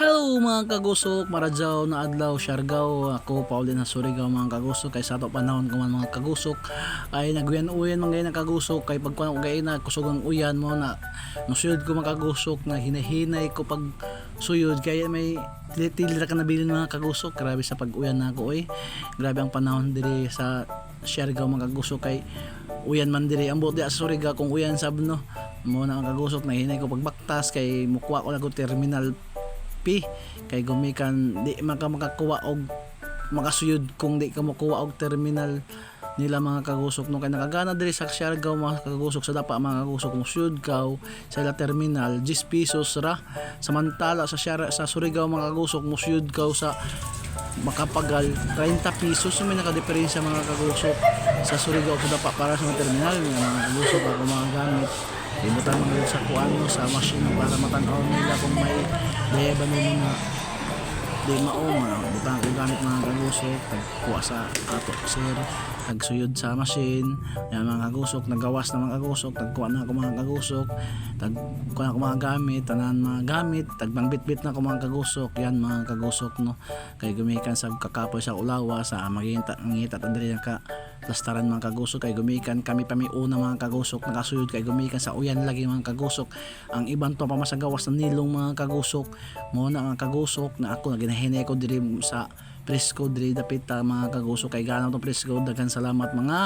Hello mga kagusok, Maradjaw na adlaw, Siargao, ako Paulin na Surigao mga kagusok, kay sa panahon ko man mga kagusok, ay naguyan-uyan mga na kagusok, kay pag kuwan ugay na kusog ang uyan mo na musuyod ko mga kagusok na hinahinay ko pag suyod, kaya may tilira ka nabilin mga kagusok, grabe sa pag-uyan na ako eh, grabe ang panahon diri sa Siargao mga kagusok, kay uyan man diri. Ang buti Surigao kung uyan sab no? Mo na ang kagusok na hinay ko pagbaktas. Kay mukwa ko na ko terminal P. Kay gumikan di man ka makakuha og makasuyod kung di ka makuha og terminal nila mga kagusok. No kay nakagana diri sa Siargao mga kagusok sa dapa mga kagusok suyod ka sa ila terminal 10 pesos ra. Samantala sa Siar sa Surigao mga kagusok mo ka sa makapagal 30 pesos may nakadiferensya mga kagusok sa Surigao sa dapa para sa terminal mga kagusok ako mga gamit Limutan mo rin sa kuano sa machine para matanaw nila kung may deba mo mga di mauma butang ko gamit mga kagusok pagkuha sa ato sir. Tagsuyod sa machine yan mga kagusok nagawas na mga kagusok tagkuha na ako mga kagusok tagkuha na ako mga gamit tanan mga gamit tagbangbitbit na ako mga kagusok yan mga kagusok no? Kay gumikan sa kakapoy sa ulawa sa magingita ngita tandiri ka plastaran mga kagusok kay gumikan. Kami pa una mga kagusok nakasuyod kay gumikan sa uyan lagi mga kagusok. Ang ibang to pa masagawas ng nilong mga kagusok. Mo na mga kagusok na ako na ginahinay ko diri sa presko diri dapit ta mga kagusok. Kay ganaw to presko daghan salamat mga